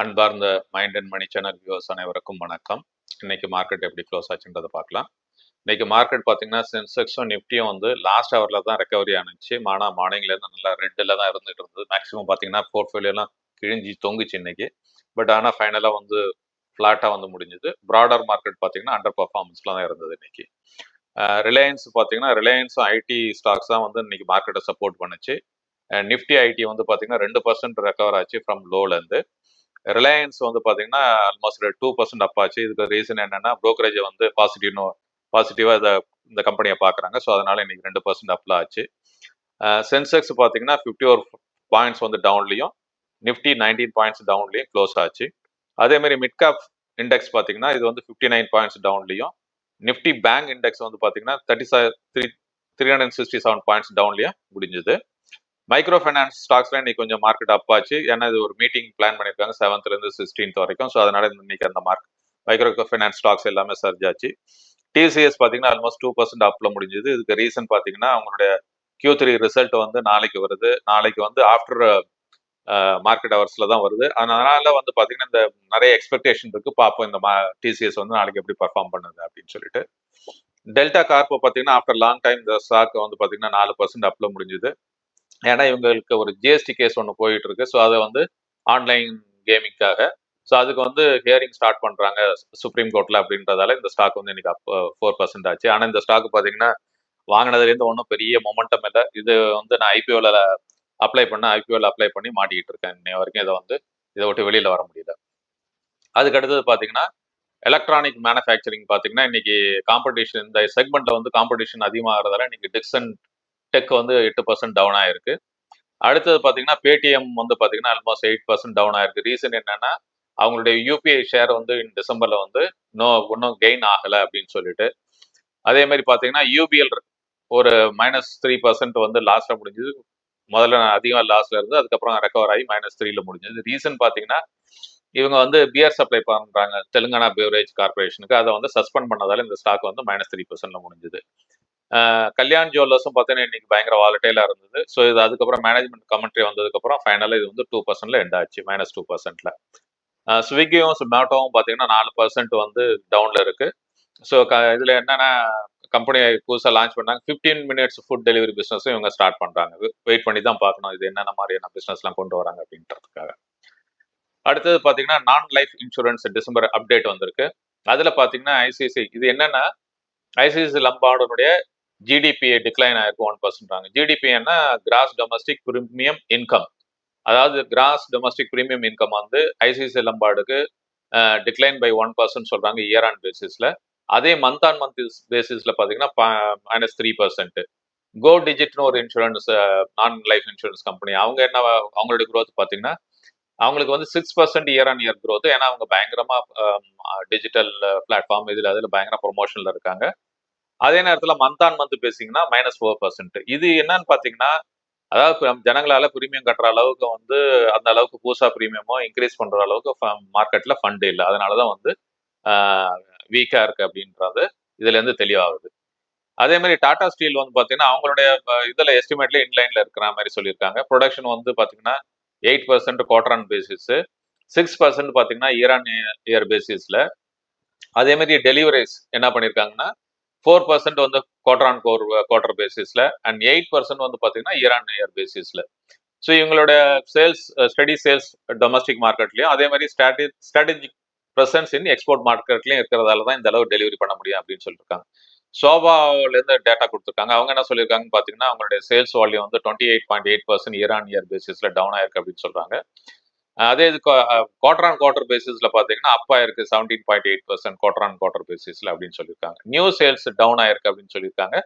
அன்பார்ந்த mind and money channel viewers அனைவருக்கும் வணக்கம். இன்னைக்கு மார்க்கெட் எப்படி க்ளோஸ் ஆச்சுன்றதை பார்க்கலாம். இன்னைக்கு மார்க்கெட் பார்த்தீங்கன்னா சென்செக்ஸும் நிஃப்டியும் வந்து லாஸ்ட் ஹவரில் தான் ரெக்கவரி ஆனிச்சு ஆனால் மார்னிங்லேருந்து நல்லா ரெட்டில் தான் இருந்துட்டு இருந்தது. மேக்ஸிமம் பார்த்தீங்கன்னா போர்ட்ஃபோலியோலாம் கிழிஞ்சி தொங்குச்சு இன்னைக்கு. பட் ஆனால் ஃபைனலாக வந்து ஃப்ளாட்டாக வந்து முடிஞ்சுது. ப்ராடர் மார்க்கெட் பார்த்தீங்கன்னா அண்டர் பர்ஃபார்மன்ஸில் தான் இருந்தது இன்னைக்கு. ரிலையன்ஸ் பார்த்தீங்கன்னா ரிலையன்ஸும் ஐடி ஸ்டாக்ஸ் தான் வந்து இன்னைக்கு மார்க்கெட்டை சப்போர்ட் பண்ணுச்சு. நிஃப்டி ஐடி வந்து பார்த்தீங்கன்னா ரெண்டு பர்சன்ட் ரெக்கவர் ஆச்சு ஃப்ரம் லோலேருந்து ரிலையன்ஸ் வந்து பார்த்தீங்கன்னா ஆல்மோஸ்ட் டூ பர்சன்ட் அப் ஆச்சு. இதுக்கு ரீசன் என்னன்னா ப்ரோக்கரேஜை வந்து பாசிட்டிவ்னு பாசிட்டிவாக இதை இந்த கம்பெனியை பார்க்குறாங்க ஸோ அதனால இன்னைக்கு ரெண்டு பர்சன்ட் அப்ல ஆச்சு. சென்செக்ஸ் பார்த்தீங்கன்னா ஃபிஃப்டி ஒரு பாயிண்ட்ஸ் வந்து டவுன்லையும் நிஃப்டி நைன்டீன் பாயிண்ட்ஸ் டவுன்லையும் க்ளோஸ் ஆச்சு. அதே மாதிரி இண்டெக்ஸ் பார்த்தீங்கன்னா இது வந்து ஃபிஃப்டி நைன் பாயிண்ட்ஸ் டவுன்லையும் நிஃப்டி பேங்க் இண்டெக்ஸ் வந்து பார்த்தீங்கன்னா thirty three three hundred sixty seven points டவுன்லையும் முடிஞ்சுது. மைக்ரோ ஃபைனான்ஸ் ஸ்டாக்ஸ்ல இன்னைக்கு கொஞ்சம் மார்க்கெட் அப் ஆச்சு. ஏன்னா இது ஒரு மீட்டிங் பிளான் பண்ணியிருக்காங்க செவன்த்ல இருந்து சிக்ஸ்டீன்த் வரைக்கும். ஸோ அதனால இன்னைக்கு அந்த மார்க் மைக்ரோ ஃபைனான்ஸ் ஸ்டாக்ஸ் எல்லாமே சர்ஜ் ஆச்சு. டிசிஎஸ் பார்த்தீங்கன்னா ஆல்மோஸ்ட் டூ பர்சன்ட் அப்ல முடிஞ்சது. இதுக்கு ரீசன் பார்த்தீங்கன்னா அவங்களுடைய கியூ த்ரீ ரிசல்ட் வந்து நாளைக்கு வருது. நாளைக்கு வந்து ஆஃப்டர் மார்க்கெட் ஹவர்ஸ்ல தான் வருது. அதனால வந்து பார்த்தீங்கன்னா இந்த நிறைய எக்ஸ்பெக்டேஷன் இருக்கு. பார்ப்போம் இந்த டிசிஎஸ் வந்து நாளைக்கு எப்படி பர்ஃபார்ம் பண்ணுது அப்படின்னு சொல்லிட்டு. டெல்டா கார்ப்போ பார்த்தீங்கன்னா ஆஃப்டர் லாங் டைம் இந்த ஸ்டாக் வந்து பார்த்தீங்கன்னா நாலு பர்சன்ட் அப்ல முடிஞ்சுது. ஏன்னா இவங்களுக்கு ஒரு ஜிஎஸ்டி கேஸ் ஒன்று போயிட்டு இருக்கு ஸோ அதை வந்து ஆன்லைன் கேமிங்காக ஸோ அதுக்கு வந்து ஹியரிங் ஸ்டார்ட் பண்ணுறாங்க சுப்ரீம் கோர்ட்டில் அப்படின்றதால இந்த ஸ்டாக் வந்து இன்னைக்கு அப் ஃபோர் பர்சன்ட் ஆச்சு. ஆனால் இந்த ஸ்டாக் பார்த்தீங்கன்னா வாங்கினதுலேருந்து ஒன்றும் பெரிய மொமெண்டம் இல்லை. இது வந்து நான் ஐபிஓவில் அப்ளை பண்ண ஐபிஓவில் அப்ளை பண்ணி மாட்டிக்கிட்டு இருக்கேன். இன்னை வரைக்கும் இதை வந்து இதை விட்டு வெளியில் வர முடியல. அதுக்கு அடுத்தது பார்த்தீங்கன்னா எலக்ட்ரானிக் மேனுஃபேக்சரிங் பார்த்தீங்கன்னா இன்னைக்கு காம்படிஷன் இந்த செக்மெண்ட்ல வந்து காம்படிஷன் அதிகமாகிறதால இன்னைக்கு டிக்சன் டெக் வந்து எட்டு பர்சன்ட் டவுன் ஆயிருக்கு. அடுத்தது பார்த்தீங்கன்னா பேடிஎம் வந்து பார்த்தீங்கன்னா ஆல்மோஸ்ட் எயிட் பர்சன்ட் டவுன் ஆயிருக்கு. ரீசன் என்னன்னா அவங்களுடைய யூபிஐ ஷேர் வந்து டிசம்பர்ல வந்து இன்னும் இன்னும் கெயின் ஆகலை அப்படின்னு சொல்லிட்டு. அதே மாதிரி பார்த்தீங்கன்னா யூபிஎல் ஒரு மைனஸ் த்ரீ பர்சன்ட் வந்து லாஸ்ட்ல முடிஞ்சது. முதல்ல அதிகமாக லாஸ்ட்ல இருந்து அதுக்கப்புறம் ரெக்கவர் ஆகி மைனஸ் த்ரீல முடிஞ்சது. ரீசன் பார்த்தீங்கன்னா இவங்க வந்து பியர் சப்ளை பண்றாங்க தெலுங்கானா பியூரேஜ் கார்பரேஷனுக்கு அதை வந்து சஸ்பெண்ட் பண்ணதால இந்த ஸ்டாக் வந்து மைனஸ் த்ரீ பர்சன்ட்ல முடிஞ்சது. கல்யாண் ஜுவல்லர்ஸும் பார்த்தீங்கன்னா இன்னைக்கு பயங்கர வாலட்டைலாக இருந்தது. ஸோ இது அதுக்கப்புறம் மேனேஜ்மெண்ட் கமெண்ட்ரி வந்ததுக்கப்புறம் ஃபைனலாக இது வந்து டூ பர்சன்ட்ல எண்ட் ஆச்சு மைனஸ் டூ பர்சன்ட்ல ஸ்விக்கியும் சொமேட்டோவும் பார்த்தீங்கன்னா நாலு பர்சன்ட் வந்து டவுன்ல இருக்கு. ஸோ க இதில் என்னென்ன கம்பெனி புதுசாக லான்ச் பண்ணாங்க. ஃபிஃப்டீன் மினிட்ஸ் ஃபுட் டெலிவரி பிஸ்னஸும் இவங்க ஸ்டார்ட் பண்ணுறாங்க வெயிட் பண்ணி தான் பார்க்கணும் இது என்னென்ன மாதிரியான பிஸ்னஸ்லாம் கொண்டு வராங்க அப்படின்றதுக்காக. அடுத்தது பார்த்தீங்கன்னா நான் லைஃப் இன்சூரன்ஸ் டிசம்பர் அப்டேட் வந்திருக்கு. அதில் பார்த்தீங்கன்னா ஐசிஐசி இது என்னென்னா ஐசிஐசி லம்பார்டனுடைய ஜிடிபியை டிக்ளைன் ஆயிருக்கு ஒன் பர்சன்ட்றாங்க ஜிடிபின்னா கிராஸ் டொமஸ்டிக் ப்ரீமியம் இன்கம் அதாவது கிராஸ் டொமஸ்டிக் ப்ரீமியம் இன்கம் வந்து ஐசிசி லம்பாடுக்கு டிக்ளைன் பை ஒன் பர்சன்ட் சொல்றாங்க இயர் ஆன் பேசிஸ்ல அதே மந்த் ஆன் மந்த் பேசிஸ்ல பாத்தீங்கன்னா மைனஸ் த்ரீ பர்சன்ட் கோ டிஜிட்னு ஒரு இன்சூரன்ஸ் நான் லைஃப் இன்சூரன்ஸ் கம்பெனி அவங்க என்ன அவங்களுடைய க்ரோத் பாத்தீங்கன்னா அவங்களுக்கு வந்து six percent year on year growth ஏன்னா அவங்க பயங்கரமா டிஜிட்டல் பிளாட்ஃபார்ம் இதுல அதில் பயங்கர ப்ரொமோஷனில் இருக்காங்க. அதே நேரத்துல மந்த் ஆன் மந்த் பேசிங்கன்னா மைனஸ் ஃபோர் பர்சன்ட் இது என்னன்னு பாத்தீங்கன்னா அதாவது ஜனங்களால பிரீமியம் கட்டுற அளவுக்கு வந்து அந்த அளவுக்கு பூசா பிரீமியமோ இன்க்ரீஸ் பண்ற அளவுக்கு மார்க்கெட்ல ஃபண்டு இல்லை. அதனாலதான் வந்து வீக்கா இருக்கு அப்படின்றது இதுல இருந்து தெளிவாகுது. அதே மாதிரி டாடா ஸ்டீல் வந்து பாத்தீங்கன்னா அவங்களுடைய இதுல எஸ்டிமேட்ல இன்லைன்ல இருக்கிற மாதிரி சொல்லியிருக்காங்க. ப்ரொடக்ஷன் வந்து பாத்தீங்கன்னா eight percent quarter on basis six percent பாத்தீங்கன்னா இயர் ஆன் இயர் பேசிஸ்ல அதே மாதிரி டெலிவரிஸ் என்ன பண்ணியிருக்காங்கன்னா ஃபோர் பர்சன்ட் வந்து குவார்டர் ஆன் கோர் குவார்டர் பேசிஸ்ல அண்ட் எயிட் பர்சன்ட் வந்து பாத்தீங்கன்னா இயர் ஆன் இயர் பேசிஸ்ல ஸோ இவங்களோட சேல்ஸ் ஸ்டடி சேல்ஸ் டொமஸ்டிக் மார்க்கெட்லயும் அதே மாதிரி strategy strategic presence in export மார்க்கெட்லயும் இருக்கிறதால தான் இந்த அளவு டெலிவரி பண்ண முடியும் அப்படின்னு சொல்லியிருக்காங்க சோபாவிலேருந்து இருந்து டேட்டா கொடுத்துருக்காங்க. அவங்க என்ன சொல்லியிருக்காங்கன்னு பாத்தீங்கன்னா அவங்களுடைய சேல்ஸ் வால்யூம் வந்து twenty eight point eight percent year on year பேசிஸ்ல டவுன் ஆயிருக்கு அப்படின்னு சொல்றாங்க. அதே இது குவார்டர் ஆன் குவார்டர் பேசிஸ்ல பாத்தீங்கன்னா அப்பா இருக்கு seventeen point eight percent quarter on quarter பேசிஸ்ல அப்படின்னு சொல்லியிருக்காங்க நியூ சேல்ஸ் டவுன் ஆயிருக்கு அப்படின்னு சொல்லியிருக்காங்க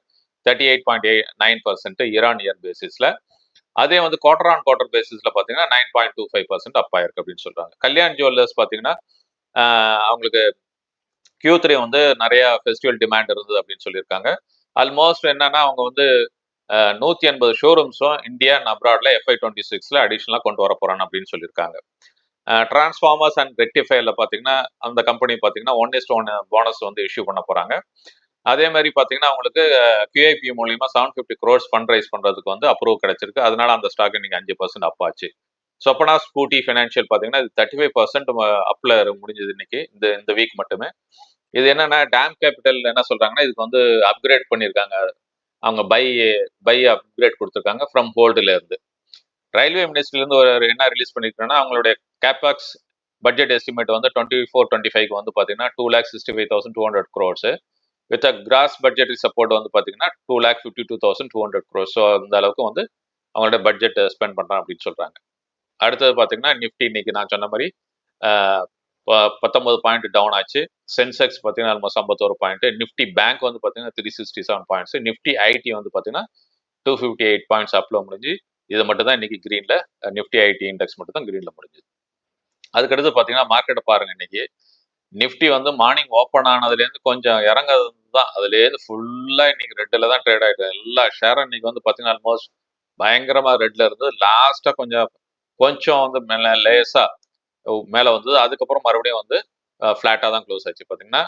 thirty eight point eight nine percent year on year பேசிஸ்ல அதே வந்து குவார்டர் ஆன் குவார்டர் பேசிஸ்ல பாத்தீங்கன்னா nine point two five percent up இருக்கு அப்படின்னு சொல்றாங்க. கல்யாண் ஜுவல்லர்ஸ் பாத்தீங்கன்னா அவங்களுக்கு கியூ த்ரீ வந்து நிறைய ஃபெஸ்டிவல் டிமாண்ட் இருந்தது அப்படின்னு சொல்லியிருக்காங்க ஆல்மோஸ்ட் என்னன்னா அவங்க வந்து நூத்தி எண்பது ஷோரூம்ஸும் இந்தியா அண்ட் அப்ராட்ல எஃப்ஐ டுவெண்ட்டி சிக்ஸ்ல அடிஷனலா கொண்டு வர போறாங்க அப்படின்னு சொல்லியிருக்காங்க. டிரான்ஸ்ஃபார்மர்ஸ் அண்ட் ரெக்டிஃபைல பாத்தீங்கன்னா அந்த கம்பெனி பாத்தீங்கன்னா ஒன் இஸ்ட் ஒன் போனஸ் வந்து இஷ்யூ பண்ண போறாங்க. அதே மாதிரி பாத்தீங்கன்னா அவங்களுக்கு கியூஐபி மூலியமா seven fifty crores fund raise பண்றதுக்கு வந்து அப்ரூவ் கிடைச்சிருக்கு. அதனால அந்த ஸ்டாக் இன்னைக்கு அஞ்சு பர்சன்ட் அப் ஆச்சு. சொப்பனா ஸ்கூட்டி ஃபினான்ஷியல் பார்த்தீங்கன்னா இது தேர்ட்டி ஃபைவ் பர்சன்ட் அப்பில் முடிஞ்சது இன்னைக்கு இந்த இந்த வீக் மட்டுமே. இது என்னன்னா டேம் கேபிட்டல் என்ன சொல்றாங்கன்னா இதுக்கு வந்து அப்கிரேட் பண்ணியிருக்காங்க. அவங்க பை பை அப்கிரேட் கொடுத்துருக்காங்க ஃப்ரம் ஹோல்டுல இருந்து. ரயில்வே மினிஸ்ட்ரிலேருந்து ஒரு என்ன ரிலீஸ் பண்ணியிருக்காங்கன்னா அவங்களுடைய கேபாக்ஸ் பட்ஜெட் எஸ்டிமேட் வந்து டுவெண்ட்டி ஃபோர் டுவெண்ட்டி ஃபைவ் வந்து பார்த்தீங்கன்னா two lakh sixty five thousand two hundred crores with a gross budget support வந்து பார்த்தீங்கன்னா two lakh fifty two thousand two hundred crores so அந்த அளவுக்கு வந்து அவங்களோட பட்ஜெட் ஸ்பெண்ட் பண்ணுறான் அப்படின்னு சொல்கிறாங்க அடுத்தது பார்த்தீங்கன்னா நிஃப்டி இன்னைக்கு நான் சொன்ன மாதிரி பத்தொம்பது ப- பத்தொன்பது பாயிண்ட் டவுன் ஆச்சு. சென்செக்ஸ் பார்த்தீங்கன்னா ஆல்மோஸ்ட் ஐம்பத்தோரு பாயிண்ட் நிஃப்டி பேங்க் வந்து பார்த்தீங்கன்னா three sixty seven points Nifty IT வந்து பார்த்தீங்கன்னா டூ ஃபிஃப்டி எயிட் பாயிண்ட்ஸ் அப்ல முடிஞ்சு இது மட்டும் தான் இன்னைக்கு கிரீன்ல நிஃப்டி ஐடி இண்டெக்ஸ் மட்டும் தான் கிரீன்ல முடிஞ்சுது அதுக்கடுத்து பார்த்தீங்கன்னா மார்க்கெட்டை பாருங்க இன்னைக்கு. நிஃப்டி வந்து மார்னிங் ஓப்பன் ஆனதுலேருந்து கொஞ்சம் இறங்குறது தான் அதுலேருந்து ஃபுல்லாக இன்னைக்கு ரெட்டில் தான் ட்ரேட் ஆகிட்டு எல்லா ஷேரும் இன்னைக்கு வந்து பார்த்தீங்கன்னா ஆல்மோஸ்ட் பயங்கரமாக ரெட்டில் இருந்து லாஸ்ட்டாக கொஞ்சம் கொஞ்சம் வந்து மேலே லேசாக மேலே வந்தது. அதுக்கப்புறம் மறுபடியும் வந்து ஃப்ளாட்டாக தான் க்ளோஸ் ஆச்சு. பார்த்தீங்கன்னா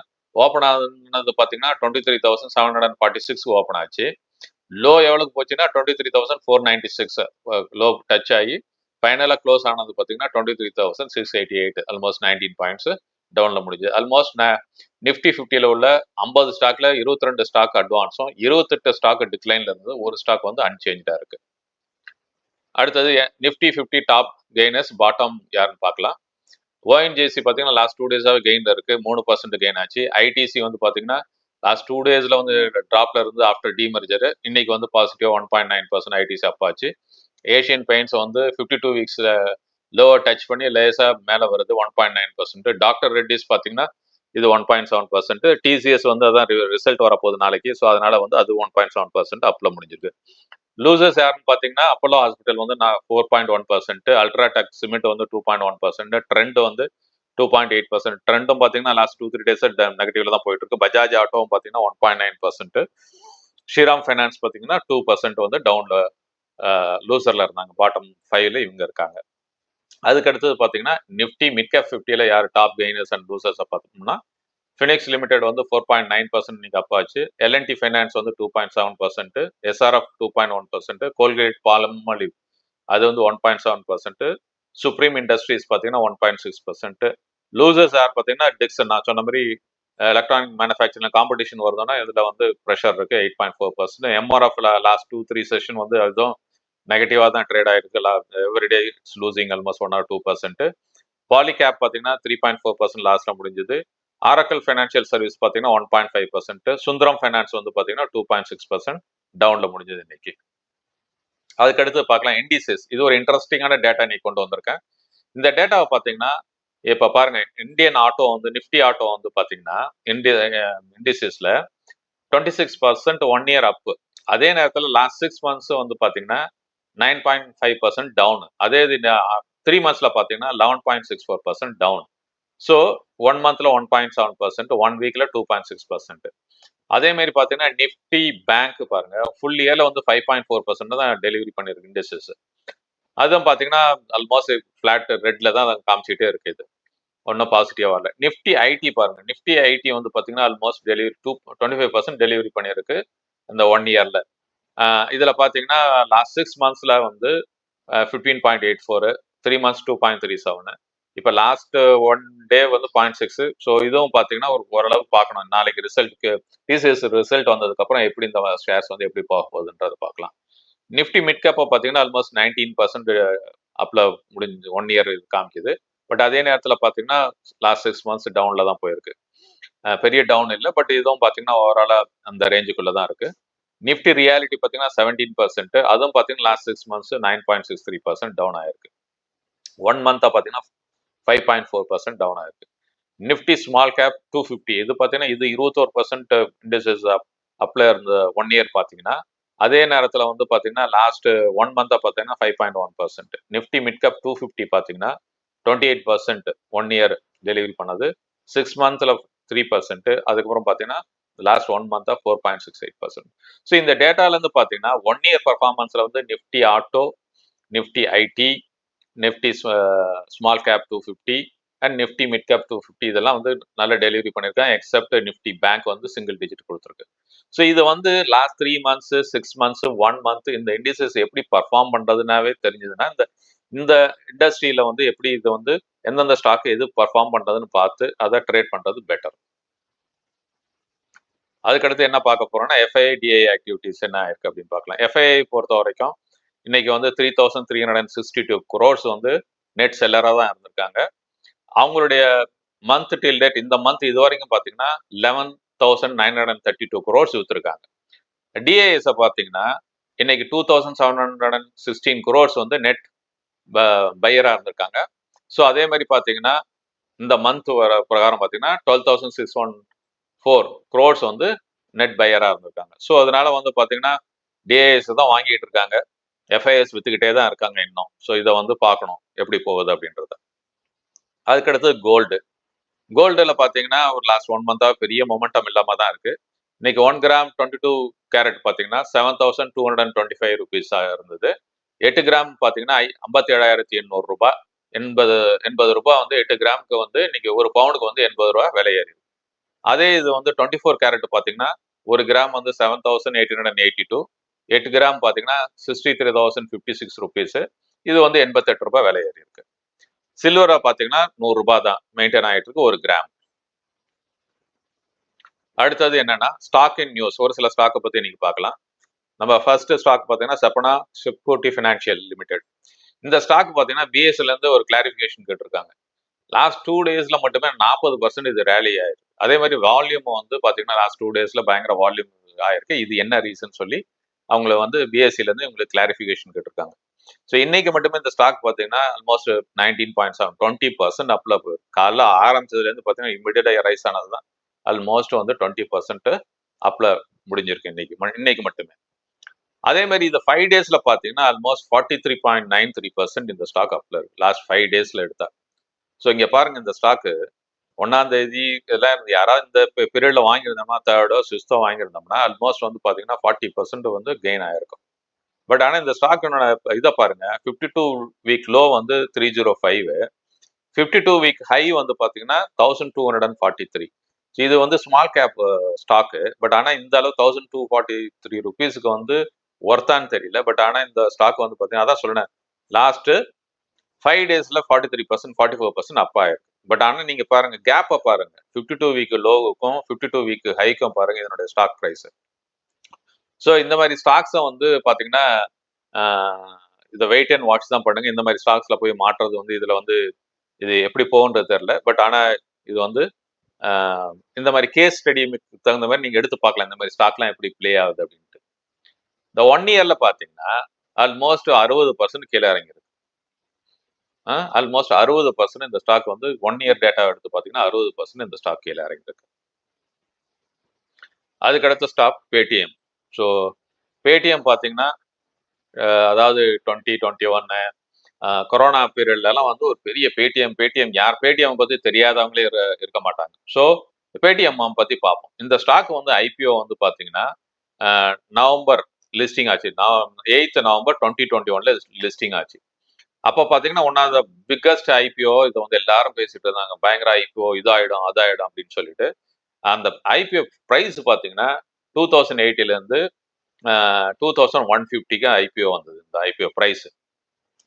ஓப்பன் ஆனது பார்த்தீங்கன்னா twenty three thousand seven hundred and forty six open ஆச்சு. லோ எவ்வளோக்கு போச்சுன்னா twenty three thousand four ninety six low touch ஆகி ஃபைனலாக க்ளோஸ் ஆனது பார்த்தீங்கன்னா twenty three thousand six eighty eight almost nineteen points டவுனில் முடிஞ்சு ஆல்மோஸ்ட் நிஃப்டி ஃபிஃப்டியில் உள்ள ஐம்பது ஸ்டாக்ல இருபத்தி ரெண்டு ஸ்டாக் அட்வான்ஸும் இருபத்தெட்டு ஸ்டாக் டிக்ளைன்ல இருந்தது ஒரு ஸ்டாக் வந்து அன்சேஞ்சாக இருக்கு. அடுத்தது Nifty fifty top gainers bottom யாருன்னு பார்க்கலாம். ஓஎன்ஜிசி பார்த்தீங்கன்னா லாஸ்ட் டூ டேஸாக கெயினில் இருக்கு. மூணு பர்சன்ட் கெயின் ஆச்சு. ஐடிசி வந்து பார்த்தீங்கன்னா லாஸ்ட் டூ டேஸில் வந்து ட்ராப்ல இருந்து ஆஃப்டர் டிமர்ஜர் இன்னைக்கு வந்து positive one point nine percent ITC up ஆச்சு. ஏஷியன் பெயிண்ட்ஸ் வந்து ஃபிஃப்டி டூ வீக்ஸில் லோவர் டச் பண்ணி லேசாக மேலே வருது one point nine percent doctor Reddy's பார்த்தீங்கன்னா இது one point seven percent TCS வந்து அதான் ரிசல்ட் வரப்போகுது நாளைக்கு. ஸோ அதனால வந்து அது ஒன் பாயிண்ட் செவன் பர்சன்ட் அப்ல முடிஞ்சிருக்கு. லூசர்ஸ் யாருன்னு பார்த்தீங்கன்னா அப்போலோ ஹாஸ்பிட்டல் வந்து நான் four point one percent UltraTech cement வந்து two point one percent Trent வந்து டூ பாயிண்ட் எயிட் பர்சன்ட் ட்ரெண்டும் பார்த்தீங்கன்னா லாஸ்ட் டூ த்ரீ டேஸ் நெகட்டிவ்ல தான் போயிட்டு இருக்கு பஜாஜ் ஆட்டோவும் பார்த்தீங்கன்னா one point nine percent Shriram finance பார்த்தீங்கன்னா டூ பர்சன்ட் வந்து டவுன்ல லூசர்ல இருந்தாங்க. பாட்டம் ஃபைவ்ல இவங்க இருக்காங்க. அதுக்கு அடுத்தது பார்த்தீங்கன்னா நிஃப்டி மிட் கேப் ஃபிஃப்டியில் யார் டாப் கெய்னர்ஸ் அண்ட் லூசர்ஸை பார்த்தோம்னா ஃபினிக்ஸ் லிமிடெட் வந்து ஃபோர் பாயிண்ட் நைன் பர்சன்ட் இன்னைக்கு அப் ஆச்சு. எல்என்டி ஃபைனான்ஸ் வந்து two point seven percent SRF two point one percent Colgate Palmolive அது வந்து one point seven percent Supreme Industries பார்த்தீங்கன்னா one point six percent losers யார் பார்த்தீங்கன்னா Dixon நான் சொன்ன மாதிரி எலக்ட்ரானிக் மேனுஃபேக்சரிங் காம்படிஷன் வருதுன்னா இதில் வந்து ப்ரெஷர் இருக்குது எயிட் பாயிண்ட் ஃபோர் பர்சன்ட் எம்ஆர்எஃப்ல லாஸ்ட் டூ த்ரீ செஷன் வந்து அதுவும் நெகட்டிவாக தான் ட்ரேட் ஆயிருக்கு. Everyday it's losing almost one or two percent Polycab பார்த்தீங்கன்னா த்ரீ பாயிண்ட் ஃபோர் பர்சன்ட் லாஸ்ட்டில் முடிஞ்சது. ஆரக்கல் ஃபைனான்சியல் சர்வீஸ் பார்த்தீங்கன்னா one point five percent Sundaram finance வந்து பார்த்தீங்கன்னா டூ பாயிண்ட் சிக்ஸ் பர்சன்ட் டவுன்ல முடிஞ்சது இன்னைக்கு. அதுக்கடுத்து பார்க்கலாம் இண்டிசஸ் இது ஒரு இன்ட்ரெஸ்டிங்கான டேட்டா நீ கொண்டு வந்திருக்கேன். இந்த டேட்டாவை பார்த்தீங்கன்னா இப்போ பாருங்க இந்தியன் ஆட்டோ வந்து நிஃப்டி ஆட்டோ வந்து பார்த்தீங்கன்னா இண்டி இண்டிசஸில் twenty six percent one year up அதே நேரத்தில் லாஸ்ட் சிக்ஸ் மந்த்ஸ் வந்து பார்த்தீங்கன்னா nine point five percent down அதே இது த்ரீ மந்த்ஸில் பார்த்தீங்கன்னா eleven point six four percent down so one மந்த்ல one point seven percent one வீக்ல டூ பாயிண்ட் சிக்ஸ் பர்சன்ட் அதே மாதிரி பார்த்தீங்கன்னா நிஃப்டி பேங்க் பாருங்க ஃபுல் இயர்ல வந்து ஃபைவ் பாயிண்ட் ஃபோர் பர்சன்ட் தான் டெலிவரி பண்ணிருக்கு இண்டஸ்ட்ரீஸ் அதுவும் பார்த்தீங்கன்னா ஆல்மோஸ்ட் ஃபிளாட் ரெட்ல தான் காமிச்சிட்டே இருக்கு இது. ஒன்றும் பாசிட்டிவா வரல. நிஃப்டி ஐடி பாருங்க நிஃப்டி ஐடி வந்து பார்த்தீங்கன்னா almost delivery two twenty five percent delivery பண்ணியிருக்கு இந்த ஒன் இயர்ல இதுல பாத்தீங்கன்னா லாஸ்ட் சிக்ஸ் மந்த்ஸ்ல வந்து fifteen point eight four three months two point three seven இப்போ லாஸ்ட் ஒன் டே வந்து பாயிண்ட் சிக்ஸ் ஸோ இதுவும் பார்த்தீங்கன்னா ஒரு ஓரளவு பார்க்கணும். நாளைக்கு ரிசல்ட்டுக்கு டிசிஎஸ் ரிசல்ட் வந்ததுக்கப்புறம் எப்படி இந்த ஷேர்ஸ் வந்து எப்படி போக போகுதுன்றதை பார்க்கலாம். நிஃப்டி மிட் கேப்பை பார்த்தீங்கன்னா ஆல்மோஸ்ட் நைன்டீன் பர்சன்ட் அப்ல முடிஞ்சு ஒன் இயர் காமிக்குது. பட் அதே நேரத்தில் பார்த்தீங்கன்னா லாஸ்ட் சிக்ஸ் மந்த்ஸ் டவுனில் தான் போயிருக்கு. பெரிய டவுன் இல்லை பட் இதுவும் பார்த்தீங்கன்னா ஓவராலாக அந்த ரேஞ்சுக்குள்ளே தான் இருக்கு. நிஃப்டி ரியாலிட்டி பார்த்தீங்கன்னா செவன்டீன் பர்சன்ட் அதுவும் பார்த்தீங்கன்னா last six months nine point six three percent down ஆயிருக்கு. ஒன் மந்த்தாக பார்த்தீங்கன்னா five point four percent down ஆயிருக்கு. Nifty small cap two fifty இது பார்த்தீங்கன்னா இது இருபத்தோரு பர்சன்ட் இண்டஸ்ட்ரீஸ் அப்ல இருந்த ஒன் இயர் பார்த்தீங்கன்னா அதே நேரத்தில் வந்து பார்த்தீங்கன்னா லாஸ்ட் ஒன் மந்தாக பார்த்தீங்கன்னா five point one percent Nifty mid cap two fifty பார்த்தீங்கன்னா twenty eight percent one year delivery பண்ணது. சிக்ஸ் மந்த்தில் த்ரீ பர்சன்ட் அதுக்கப்புறம் பார்த்தீங்கன்னா லாஸ்ட் ஒன் மந்தா four point six eight percent so இந்த டேட்டாலேருந்து பார்த்தீங்கன்னா ஒன் இயர் பர்ஃபார்மன்ஸில் வந்து Nifty auto Nifty IT Nifty small cap two fifty and Nifty mid cap two fifty இதெல்லாம் வந்து நல்ல டெலிவரி பண்ணியிருக்கேன் எக்ஸப்ட் நிஃப்டி பேங்க் வந்து சிங்கிள் டிஜிட் கொடுத்துருக்கு. ஸோ இது வந்து last three months six months one month இந்த இண்டிசஸ் எப்படி பர்ஃபார்ம் பண்ணுறதுனாவே தெரிஞ்சதுன்னா இந்த இந்த இண்டஸ்ட்ரியில வந்து எப்படி இது வந்து எந்தெந்த ஸ்டாக் எது பர்ஃபார்ம் பண்ணுறதுன்னு பார்த்து அதை ட்ரேட் பண்ணுறது பெட்டர் அதுக்கடுத்து என்ன பார்க்க போறோம்னா எஃப்ஐ டிஐ ஆக்டிவிட்டிஸ் என்ன இருக்கு அப்படின்னு பார்க்கலாம். எஃப்ஐஐ பொறுத்த வரைக்கும் இன்னைக்கு வந்து three thousand three hundred and sixty two crores வந்து நெட் செல்லராக தான் இருந்திருக்காங்க. அவங்களுடைய மந்த் டில் டேட் இந்த மந்த் இது வரைக்கும் பார்த்தீங்கன்னா eleven thousand nine hundred and thirty two crores விற்றுருக்காங்க டிஏஎஸை பார்த்தீங்கன்னா இன்னைக்கு two thousand seven hundred and sixteen crores வந்து நெட் பையராக இருந்திருக்காங்க. ஸோ அதே மாதிரி பார்த்தீங்கன்னா இந்த மந்த் வர பிரகாரம் பார்த்தீங்கன்னா twelve thousand six one four crores வந்து நெட் பையராக இருந்திருக்காங்க. ஸோ அதனால வந்து பார்த்தீங்கன்னா டிஏஎஸ் தான் வாங்கிட்டு இருக்காங்க. எஃப்ஐஎஸ் வித்துக்கிட்டே தான் இருக்காங்க இன்னும். ஸோ இதை வந்து பார்க்கணும் எப்படி போகுது அப்படின்றத. அதுக்கடுத்து கோல்டு கோல்டில் பார்த்தீங்கன்னா ஒரு லாஸ்ட் ஒன் மந்தாக பெரிய மொமெண்டம் இல்லாமல் தான் இருக்கு. இன்னைக்கு one gram twenty two carat பார்த்தீங்கன்னா seven thousand two hundred and twenty five ருபீஸாக இருந்தது. எட்டு கிராம் பார்த்தீங்கன்னா ஐம்பத்தி ஏழாயிரத்தி எண்ணூறு ரூபாய் எண்பது எண்பது ரூபாய் வந்து எட்டு கிராமுக்கு வந்து இன்னைக்கு ஒரு பவுனுக்கு வந்து எண்பது ரூபா விலை அதே இது வந்து டுவெண்ட்டி ஃபோர் கேரட் பார்த்தீங்கன்னா ஒரு கிராம் வந்து seven thousand eight hundred eighty two எட்டு கிராம் பார்த்தீங்கன்னா sixty three thousand fifty six rupees இது வந்து எண்பத்தெட்டு ரூபாய் விலை ஏறி இருக்கு. சில்வரா பார்த்தீங்கன்னா நூறு ரூபாய் தான். மெயின்டைன் ஆகிட்டு இருக்கு ஒரு கிராம். அடுத்தது என்னன்னா ஸ்டாக் இன் நியூஸ் ஒரு சில ஸ்டாக்கை பத்தி நீங்க பார்க்கலாம். நம்ம ஃபர்ஸ்ட் ஸ்டாக் பார்த்தீங்கன்னா செப்பனா செக்யூரிட்டி ஃபினான்ஷியல் லிமிடெட் இந்த ஸ்டாக் பார்த்தீங்கன்னா பிஎஸ்எல் இருந்து ஒரு கிளாரிஃபிகேஷன் கேட்டிருக்காங்க. லாஸ்ட் டூ டேஸ்ல மட்டுமே நாற்பது பர்சன்ட் இது ரேலி ஆயிருக்கு. அதே மாதிரி வால்யூம் வந்து பார்த்தீங்கன்னா லாஸ்ட் டூ டேஸ்ல பயங்கர வால்யூம் ஆயிருக்கு. இது என்ன ரீசன் சொல்லி அவங்கள வந்து பிஎஸ்சில இருந்து கிளாரிஃபிகேஷன் கேட்டிருக்காங்க. ஸோ இன்னைக்கு மட்டுமே இந்த ஸ்டாக் பார்த்தீங்கன்னா almost nineteen point seven twenty percent அப்ல போயிருக்கு காலைல ஆரம்பிச்சதுலேருந்து பார்த்தீங்கன்னா இமிடியேட்டாக ரைஸ் ஆனது தான் ஆல்மோஸ்ட் வந்து டுவெண்ட்டி பர்சன்ட் அப்ல முடிஞ்சிருக்கு இன்னைக்கு. இன்னைக்கு மட்டுமே. அதே மாதிரி இந்த ஃபைவ் டேஸ்ல பார்த்தீங்கன்னா almost forty three point nine three percent இந்த ஸ்டாக் அப்ல இருக்கு. லாஸ்ட் ஃபைவ் டேஸ்ல எடுத்தா. ஸோ இங்கே பாருங்க இந்த ஸ்டாக்கு ஒன்னாம் தேதி இதெல்லாம் இருந்து யாராவது இந்த பீரியட்ல வாங்கியிருந்தோம்னா தேர்டோ சிக்ஸ்த்தோ வாங்கியிருந்தோம்னா ஆல்மோஸ்ட் வந்து பாத்தீங்கன்னா ஃபார்ட்டி பர்சன்ட் வந்து கெயின் ஆயிருக்கும். பட் ஆனா இந்த ஸ்டாக்கோட இதை பாருங்க ஃபிஃப்டி டூ வீக் லோ வந்து three zero five fifty two week high வந்து பாத்தீங்கன்னா thousand two hundred and forty three இது வந்து ஸ்மால் கேப் ஸ்டாக்கு பட் ஆனால் இந்த அளவு தௌசண்ட் டூ ஃபார்ட்டி த்ரீ ருபீஸுக்கு வந்து ஒர்த்தான்னு தெரியல. பட் ஆனால் இந்த ஸ்டாக் வந்து பார்த்தீங்கன்னா அதான் சொல்றேன் லாஸ்ட்டு ஃபைவ் டேஸில் forty three percent forty four percent up ஆயிருக்கு. பட் ஆனால் நீங்கள் பாருங்கள் கேப்பை பாருங்க. ஃபிஃப்டி டூ வீக் லோவுக்கும் ஃபிஃப்டி டூ வீக் ஹைக்கும் பாருங்கள் இதனுடைய ஸ்டாக் ப்ரைஸ் ஸோ இந்த மாதிரி ஸ்டாக்ஸை வந்து பார்த்தீங்கன்னா இதை வெயிட் அண்ட் வாட்ச் தான் பண்ணுங்கள் இந்த மாதிரி ஸ்டாக்ஸில் போய் மாற்றுறது வந்து இதில் வந்து இது எப்படி போகுன்றது தெரில பட் ஆனால் இது வந்து இந்த மாதிரி கேஸ் ஸ்டடி தகுந்த மாதிரி நீங்கள் எடுத்து பார்க்கலாம். இந்த மாதிரி ஸ்டாக்லாம் எப்படி ப்ளே ஆகுது அப்படின்ட்டு. இந்த ஒன் இயரில் பார்த்தீங்கன்னா ஆல்மோஸ்ட் அறுபது பர்சன்ட் கீழே இறங்கிருக்கு ஆல்மோஸ்ட் அறுபது பர்சன்ட் இந்த ஸ்டாக் வந்து ஒன் இயர் டேட்டா எடுத்து பார்த்தீங்கன்னா அறுபது பர்சன்ட் இந்த ஸ்டாக் கீழே இறங்கிருக்கு அதுக்கடுத்த ஸ்டாக் பேடிஎம் ஸோ பேடிஎம் பார்த்தீங்கன்னா அதாவது டுவெண்ட்டி டுவெண்ட்டி ஒன்னு கொரோனா பீரியட்லலாம் வந்து ஒரு பெரிய பேடிஎம் பேடிஎம் யார் பேடிஎம் பற்றி தெரியாதவங்களே இருக்க மாட்டாங்க. ஸோ பேடிஎம் பற்றி பார்ப்போம் இந்த ஸ்டாக் வந்து ஐபிஓ வந்து பார்த்தீங்கன்னா நவம்பர் லிஸ்டிங் ஆச்சு. எயித்து நவம்பர் டுவெண்ட்டி டுவெண்ட்டி ஒன்ல லிஸ்டிங் ஆச்சு. அப்போ பார்த்தீங்கன்னா one of the biggest IPO இதை வந்து எல்லாரும் பேசிட்டு இருந்தாங்க. பயங்கர ஐபிஓ இதாயிடும் அதாயிடும் அப்படின்னு சொல்லிட்டு. அந்த ஐபிஓ ப்ரைஸ் பார்த்தீங்கன்னா டூ தௌசண்ட் எயிட்டிலேருந்து டூ தௌசண்ட் ஒன் ஃபிஃப்டிக்கு ஐபிஓ வந்தது இந்த ஐபிஓ ப்ரைஸ்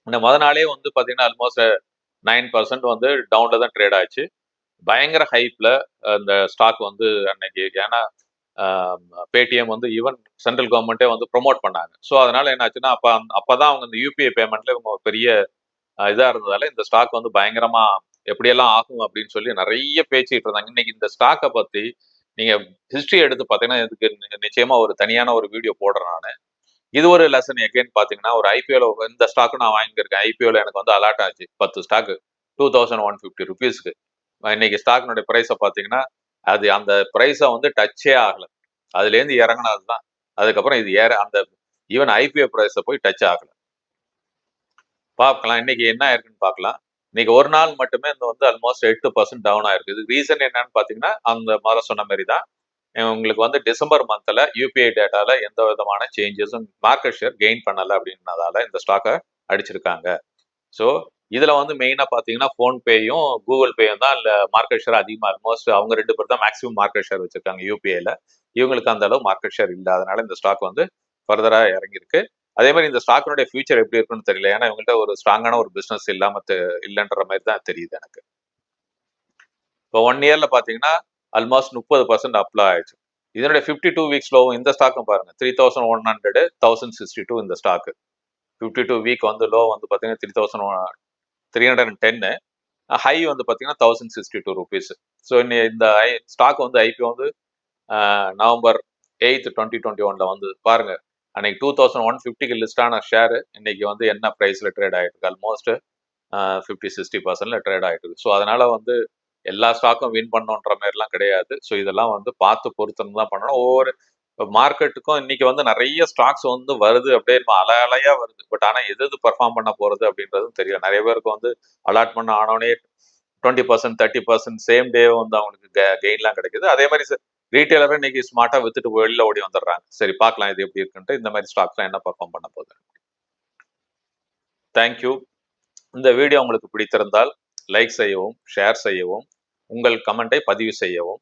இந்த முத நாளே வந்து பார்த்தீங்கன்னா ஆல்மோஸ்ட் நைன் பர்சன்ட் வந்து டவுனில் தான் ட்ரேட் ஆச்சு. பயங்கர ஹைப்பில் இந்த ஸ்டாக் வந்து அன்னைக்கு ஏன்னா பேடிஎம் வந்து ஈவன் சென்ட்ரல் கவர்மெண்ட்டே வந்து ப்ரொமோட் பண்ணாங்க. ஸோ அதனால என்னாச்சுன்னா அப்போ அப்போதான் அவங்க இந்த யூபிஐ பேமெண்ட்ல இவங்க பெரிய இதாக இருந்ததால இந்த ஸ்டாக் வந்து பயங்கரமா எப்படியெல்லாம் ஆகும் அப்படின்னு சொல்லி நிறைய பேச்சுக்கிட்டு இருந்தாங்க. இன்னைக்கு இந்த ஸ்டாக்கை பத்தி நீங்க ஹிஸ்டரி எடுத்து பார்த்தீங்கன்னா இதுக்கு நிச்சயமா ஒரு தனியான ஒரு வீடியோ போடுறேன் நான். இது ஒரு லெசன் எகைன் பார்த்தீங்கன்னா ஒரு ஐபிஓல இந்த ஸ்டாக்கு நான் வாங்கியிருக்கேன். ஐபிஓல எனக்கு வந்து அலாட் ஆச்சு. பத்து stock two thousand one fifty ருபீஸ்க்கு இன்னைக்கு ஸ்டாக்னுடைய ப்ரைஸை பார்த்தீங்கன்னா அது அந்த ப்ரைஸை வந்து டச்சே ஆகலை. அதுலேருந்து இறங்கினது தான் அதுக்கப்புறம் இது ஏற அந்த ஈவன் ஐபிஓ ப்ரைஸை போய் டச் ஆகல. பார்க்கலாம் இன்னைக்கு என்ன ஆயிருக்குன்னு பார்க்கலாம். இன்னைக்கு ஒரு நாள் மட்டுமே இந்த வந்து ஆல்மோஸ்ட் எட்டு பர்சன்ட் டவுன் ஆயிருக்கு. இது ரீசன் என்னன்னு பார்த்தீங்கன்னா அந்த முதல்ல சொன்ன மாதிரி தான் உங்களுக்கு வந்து டிசம்பர் மந்த்ல யூபிஐ டேட்டால எந்த விதமான சேஞ்சஸும் மார்க்கெட் ஷேர் கெயின் பண்ணலை அப்படின்னதால இந்த ஸ்டாக்கை அடிச்சிருக்காங்க. ஸோ இதுல வந்து மெயினா பாத்தீங்கன்னா ஃபோன்பேயும் கூகுள் பேயும் தான் இல்ல மார்க்கெட் ஷேர் அதிகமா ஆல்மோஸ்ட் அவங்க ரெண்டு பேர் தான் மேக்ஸிமம் மார்க்கெட் ஷேர் வச்சிருக்காங்க யூபிஐல இவங்களுக்கு அந்த அளவு மார்க்கெட் ஷேர் இல்லை. அதனால இந்த ஸ்டாக் வந்து ஃபர்தரா இறங்கியிருக்கு. அதே மாதிரி இந்த ஸ்டாக்கினுடைய ஃபியூச்சர் எப்படி இருக்குன்னு தெரியல. ஏன்னா இவங்கள்ட்ட ஒரு ஸ்ட்ராங்கான ஒரு பிசினஸ் இல்லாம இல்லைன்ற மாதிரி தான் தெரியுது எனக்கு. இப்போ ஒன் இயர்ல பாத்தீங்கன்னா ஆல்மோஸ்ட் முப்பது பர்சன்ட் அப்ளை ஆயிடுச்சு. இதனுடைய ஃபிஃப்டி டூ வீக்ஸ் லோவும் இந்த ஸ்டாக்கும் பாருங்க. Three thousand one hundred thousand sixty two இந்த ஸ்டாக் ஃபிஃப்டி டூ வீக் வந்து லோ வந்து பாத்தீங்கன்னா three thousand three hundred and ten high வந்து பார்த்தீங்கன்னா thousand sixty two rupees so இந்த ஸ்டாக் வந்து ஐபிஓ வந்து நவம்பர் எயித் டுவெண்ட்டி டுவெண்ட்டி ஒன்ல வந்து பாருங்க. அன்னைக்கு டூ தௌசண்ட் ஒன் ஃபிஃப்டிக்கு லிஸ்டான ஷேர் இன்னைக்கு வந்து என்ன ப்ரைஸ்ல ட்ரேட் ஆகிட்டு இருக்கு ஆல்மோஸ்ட் ஃபிஃப்டி சிக்ஸ்டி பர்சன்ட்ல ட்ரேட் ஆயிட்டு இருக்கு ஸோ அதனால வந்து எல்லா ஸ்டாக்கும் வின் பண்ணோன்ற மாதிரிலாம் கிடையாது. ஸோ இதெல்லாம் வந்து பார்த்து பொறுத்துன்னு தான் பண்ணணும். ஒவ்வொரு மார்க்கெட்டுக்கும் இன்னைக்கு வந்து நிறைய ஸ்டாக்ஸ் வந்து வருது. அப்படியே அலை அலையா வருது. பட் ஆனால் எது எது பர்ஃபார்ம் பண்ண போறது அப்படின்றதும் தெரியல. நிறைய பேருக்கு வந்து அலாட் பண்ண ஆனோடனே twenty percent thirty percent same day வந்து அவங்களுக்கு கெயின்லாம் கிடைக்குது. அதே மாதிரி ரீட்டைலரும் இன்னைக்கு ஸ்மார்ட்டா வித்துட்டு வெளில ஓடி வந்துடுறாங்க. சரி பார்க்கலாம் இது எப்படி இருக்குன்ட்டு இந்த மாதிரி ஸ்டாக்ஸ்லாம் என்ன பர்ஃபார்ம் பண்ண போகுது. தேங்க்யூ இந்த வீடியோ உங்களுக்கு பிடித்திருந்தால் லைக் செய்யவும் ஷேர் செய்யவும் உங்கள் கமெண்ட்டை பதிவு செய்யவும்.